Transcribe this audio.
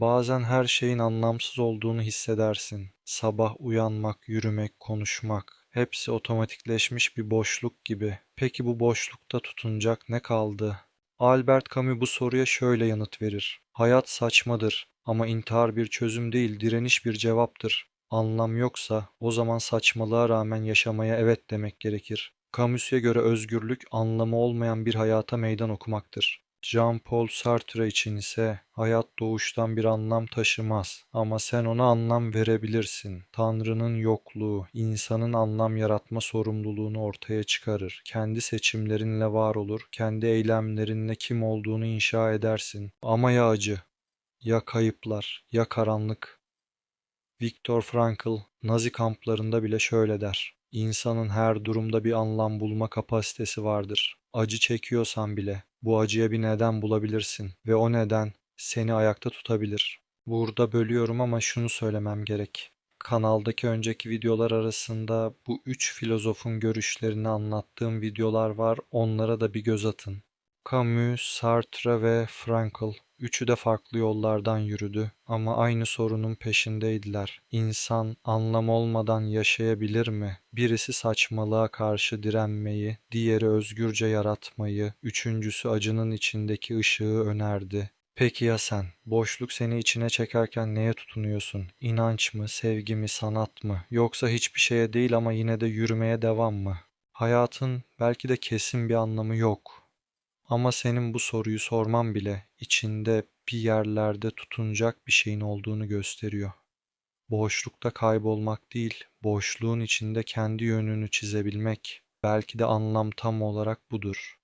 Bazen her şeyin anlamsız olduğunu hissedersin. Sabah uyanmak, yürümek, konuşmak. Hepsi otomatikleşmiş bir boşluk gibi. Peki bu boşlukta tutunacak ne kaldı? Albert Camus bu soruya şöyle yanıt verir. Hayat saçmadır ama intihar bir çözüm değil, direniş bir cevaptır. Anlam yoksa o zaman saçmalığa rağmen yaşamaya evet demek gerekir. Camus'a göre özgürlük anlamı olmayan bir hayata meydan okumaktır. Jean-Paul Sartre için ise hayat doğuştan bir anlam taşımaz ama sen ona anlam verebilirsin. Tanrı'nın yokluğu, insanın anlam yaratma sorumluluğunu ortaya çıkarır. Kendi seçimlerinle var olur, kendi eylemlerinle kim olduğunu inşa edersin. Ama ya acı, ya kayıplar, ya karanlık. Viktor Frankl, Nazi kamplarında bile şöyle der. İnsanın her durumda bir anlam bulma kapasitesi vardır. Acı çekiyorsan bile bu acıya bir neden bulabilirsin ve o neden seni ayakta tutabilir. Burada bölüyorum ama şunu söylemem gerek. Kanaldaki önceki videolar arasında bu üç filozofun görüşlerini anlattığım videolar var. Onlara da bir göz atın. Camus, Sartre ve Frankl üçü de farklı yollardan yürüdü ama aynı sorunun peşindeydiler. İnsan anlam olmadan yaşayabilir mi? Birisi saçmalığa karşı direnmeyi, diğeri özgürce yaratmayı, üçüncüsü acının içindeki ışığı önerdi. Peki ya sen? Boşluk seni içine çekerken neye tutunuyorsun? İnanç mı, sevgi mi, sanat mı? Yoksa hiçbir şeye değil ama yine de yürümeye devam mı? Hayatın belki de kesin bir anlamı yok. Ama senin bu soruyu sorman bile içinde bir yerlerde tutunacak bir şeyin olduğunu gösteriyor. Boşlukta kaybolmak değil, boşluğun içinde kendi yönünü çizebilmek. Belki de anlam tam olarak budur.